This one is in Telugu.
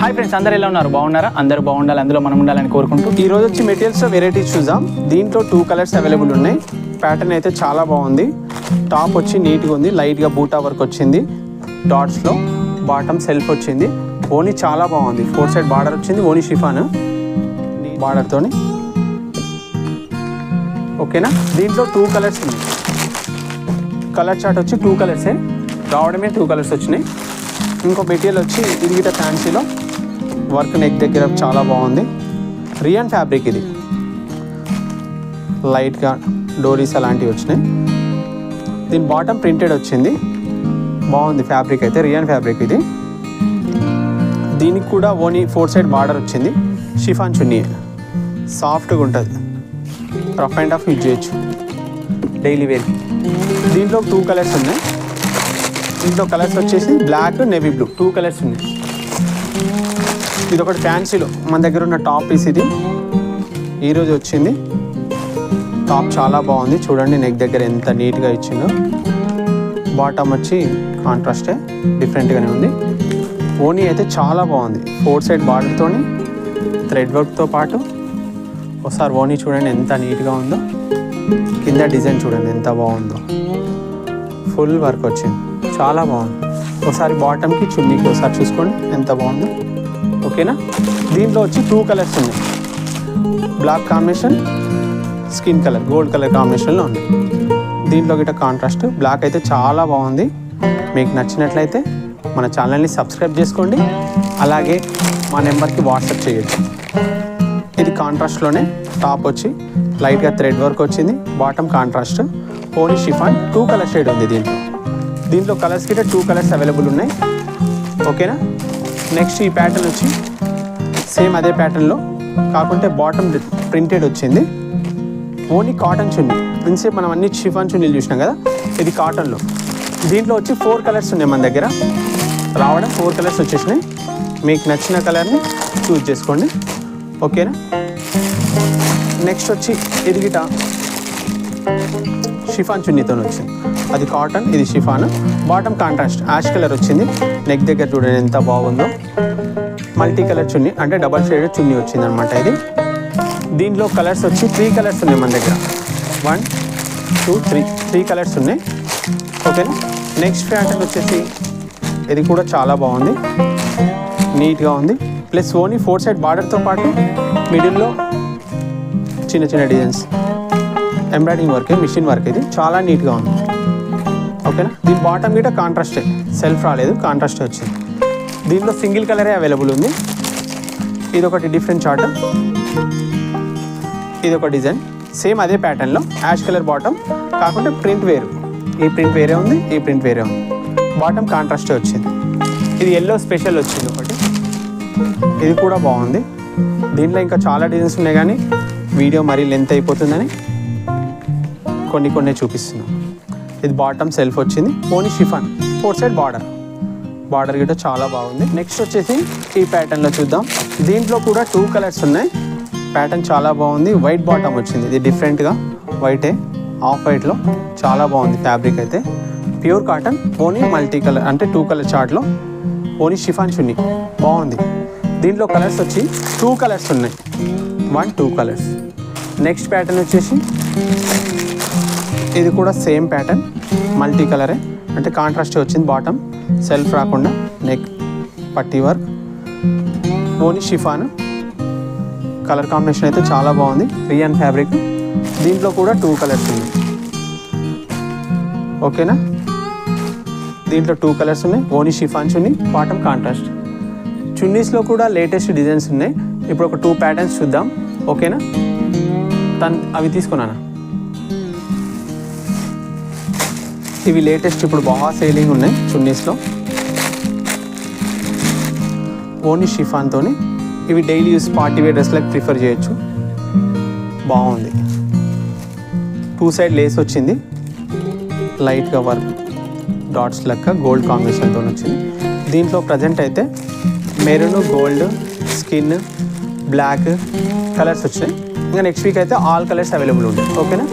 హాయ్ ఫ్రెండ్స్ అందరు ఎలా ఉన్నారు? బాగున్నారా? అందరూ బాగుండాలి అందులో మనం ఉండాలని కోరుకుంటూ ఈ రోజు వచ్చి మెటీరియల్స్ వెరైటీస్ చూద్దాం. దీంట్లో టూ కలర్స్ అవైలబుల్ ఉన్నాయి. ప్యాటర్న్ అయితే చాలా బాగుంది. టాప్ వచ్చి నీట్గా ఉంది లైట్గా బూటా వర్క్ వచ్చింది. డాట్స్లో బాటమ్ సెల్ఫ్ వచ్చింది. ఓనీ చాలా బాగుంది. ఫోర్ సైడ్ బార్డర్ వచ్చింది ఓనీ షిఫాన్ బార్డర్తోని ఓకేనా దీంట్లో టూ కలర్స్ ఉన్నాయి. కలర్ చార్ట్ వచ్చి టూ కలర్సే రావడమే టూ కలర్స్ వచ్చినాయి. ఇంకో మెటీరియల్ వచ్చి ఇదిగిట ఫ్యాన్సీలో వర్క్ నెక్ దగ్గర చాలా బాగుంది. రియన్ ఫ్యాబ్రిక్ ఇది. లైట్గా డోరీస్ అలాంటివి వచ్చినాయి. దీని బాటమ్ ప్రింటెడ్ వచ్చింది. బాగుంది ఫ్యాబ్రిక్ అయితే రియన్ ఫ్యాబ్రిక్ ఇది. దీనికి కూడా ఓనీ ఫోర్ సైడ్ బార్డర్ వచ్చింది. షిఫాన్ చున్నీ. సాఫ్ట్గా ఉంటుంది. రఫ్ అండ్ ఆఫ్ యూజ్ చేయొచ్చు. డైలీ వేర్ దీంట్లో టూ కలర్స్ ఉన్నాయి. దీంట్లో కలర్స్ వచ్చేసి black navy blue two colours ఉన్నాయి. ఇది ఒకటి ఫ్యాన్సీలో. మన దగ్గర ఉన్న టాప్ పీస్ ఇది. ఈరోజు వచ్చింది. టాప్ చాలా బాగుంది. చూడండి నెక్ దగ్గర ఎంత నీట్గా ఇచ్చిందో. బాటమ్ వచ్చి కాంట్రాస్టే డిఫరెంట్గానే ఉంది. ఓనీ అయితే చాలా బాగుంది. ఫోర్ సైడ్ బార్డర్తో థ్రెడ్ వర్క్తో పాటు. ఒకసారి ఓనీ చూడండి ఎంత నీట్గా ఉందో. కింద డిజైన్ చూడండి ఎంత బాగుందో. ఫుల్ వర్క్ వచ్చింది. చాలా బాగుంది. ఒకసారి బాటమ్కి చున్నీకి ఒకసారి చూసుకోండి. ఎంత బాగుందో. ఓకేనా? దీంట్లో వచ్చి టూ కలర్స్ ఉన్నాయి. Black combination skin colour gold colour కాంబినేషన్లో ఉంది దీంట్లో గిట్ట కాంట్రాస్ట్ బ్లాక్ అయితే చాలా బాగుంది. మీకు నచ్చినట్లయితే మన ఛానల్ని సబ్స్క్రైబ్ చేసుకోండి. అలాగే మా నెంబర్కి వాట్సాప్ చేయొచ్చు ఇది కాంట్రాస్ట్లోనే టాప్ వచ్చి లైట్గా థ్రెడ్ వర్క్ వచ్చింది. బాటమ్ కాంట్రాస్ట్ పోనీ షిఫాన్ టూ కలర్ షేడ్ ఉంది దీంట్లో. దీంట్లో కలర్స్ గిట్ట టూ కలర్స్ అవైలబుల్ ఉన్నాయి. ఓకేనా? నెక్స్ట్ ఈ ప్యాటర్న్ వచ్చి సేమ్ అదే ప్యాటర్న్లో కాకుంటే బాటమ్ ప్రింటెడ్ వచ్చింది. Only cotton chunni. ఇంతసేపు మనం అన్ని షిఫాన్ చున్నీలు చూసినాం కదా ఇది కాటన్లో దీంట్లో వచ్చి ఫోర్ కలర్స్ ఉన్నాయి మన దగ్గర. రావడం ఫోర్ కలర్స్ వచ్చేసినాయి. మీకు నచ్చిన కలర్ని చూస్ చేసుకోండి. ఓకేనా? నెక్స్ట్ వచ్చి ఎదిగిట షిఫాన్ చున్నీతో వచ్చింది. అది కాటన్ ఇది chiffon bottom contrast ash colour వచ్చింది. నెక్ దగ్గర చూడండి ఎంత బాగుందో. మల్టీ కలర్ చున్నీ అంటే డబల్ షేడెడ్ చున్నీ వచ్చింది అనమాట ఇది. దీంట్లో కలర్స్ వచ్చి త్రీ కలర్స్ ఉన్నాయి మన దగ్గర. One two three three colours ఉన్నాయి. ఓకేనా నెక్స్ట్ ప్యాటర్న్ వచ్చేసి ఇది కూడా చాలా బాగుంది. నీట్గా ఉంది. ప్లస్ ఓన్లీ ఫోర్ సైడ్ బార్డర్తో పాటు మిడిల్లో చిన్న చిన్న designs embroidering work machine work ఇది. చాలా నీట్గా ఉంది. ఓకేనా? దీని బాటమ్ గిట కాంట్రాస్టే సెల్ఫ్ రాలేదు కాంట్రాస్టే వచ్చింది. దీంట్లో సింగిల్ కలరే అవైలబుల్ ఉంది. ఇది ఒకటి డిఫరెంట్ చార్ట్ ఇది ఒక డిజైన్ సేమ్ అదే ప్యాటర్న్లో యాష్ కలర్ బాటమ్ కాకుండా ప్రింట్ వేరు. ఈ ప్రింట్ వేరే ఉంది ఈ ప్రింట్ వేరే ఉంది. బాటమ్ కాంట్రాస్టే వచ్చింది. ఇది ఎల్లో స్పెషల్ వచ్చింది ఒకటి. ఇది కూడా బాగుంది. దీంట్లో ఇంకా చాలా డిజైన్స్ ఉన్నాయి కానీ వీడియో మరీ లెంత్ అయిపోతుందని కొన్ని కొన్ని చూపిస్తున్నాం ఇది బాటమ్ సెల్ఫ్ వచ్చింది. Only chiffon. Four side border border గిట్ట చాలా బాగుంది. నెక్స్ట్ వచ్చేసి ఈ ప్యాటర్న్లో చూద్దాం. దీంట్లో కూడా టూ కలర్స్ ఉన్నాయి. ప్యాటర్న్ చాలా బాగుంది. వైట్ బాటమ్ వచ్చింది. ఇది డిఫరెంట్గా వైటే ఆఫ్ వైట్లో చాలా బాగుంది ఫ్యాబ్రిక్ అయితే. Pure cotton only multi colour అంటే టూ కలర్ చార్ట్లో ఓన్లీ షిఫాన్ చున్నీ. బాగుంది. దీంట్లో కలర్స్ వచ్చి టూ కలర్స్ ఉన్నాయి. One two colours next pattern వచ్చేసి ఇది కూడా సేమ్ ప్యాటర్న్ మల్టీ కలరే అంటే కాంట్రాస్ట్ వచ్చింది బాటమ్ సెల్ఫ్ రాకుండా నెక్ పట్టి work only chiffon colour combination అయితే చాలా బాగుంది. రియన్ ఫ్యాబ్రిక్ దీంట్లో కూడా టూ కలర్స్ ఉన్నాయి. ఓకేనా దీంట్లో టూ కలర్స్ ఉన్నాయి. Only chiffon chunni bottom contrast చున్నీస్లో కూడా లేటెస్ట్ డిజైన్స్ ఉన్నాయి. ఇప్పుడు ఒక టూ ప్యాటర్న్స్ చూద్దాం. ఓకేనా తన్ అవి తీసుకున్నానా? ఇవి లేటెస్ట్ ఇప్పుడు బాగా సేలింగ్ ఉన్నాయి చున్నీస్లో. ఓన్లీ షిఫాన్తో ఇవి డైలీ యూస్ పార్టీ వేర్ డ్రెస్లకు ప్రిఫర్ చేయొచ్చు. బాగుంది. టూ సైడ్ లేస్ వచ్చింది. లైట్గా వర్క్ డాట్స్ లెక్క గోల్డ్ కాంబినేషన్తో వచ్చింది. దీంట్లో ప్రజెంట్ అయితే maroon gold skin black colours వచ్చినాయి ఇంకా నెక్స్ట్ వీక్ అయితే ఆల్ కలర్స్ అవైలబుల్ ఉంటాయి. ఓకేనా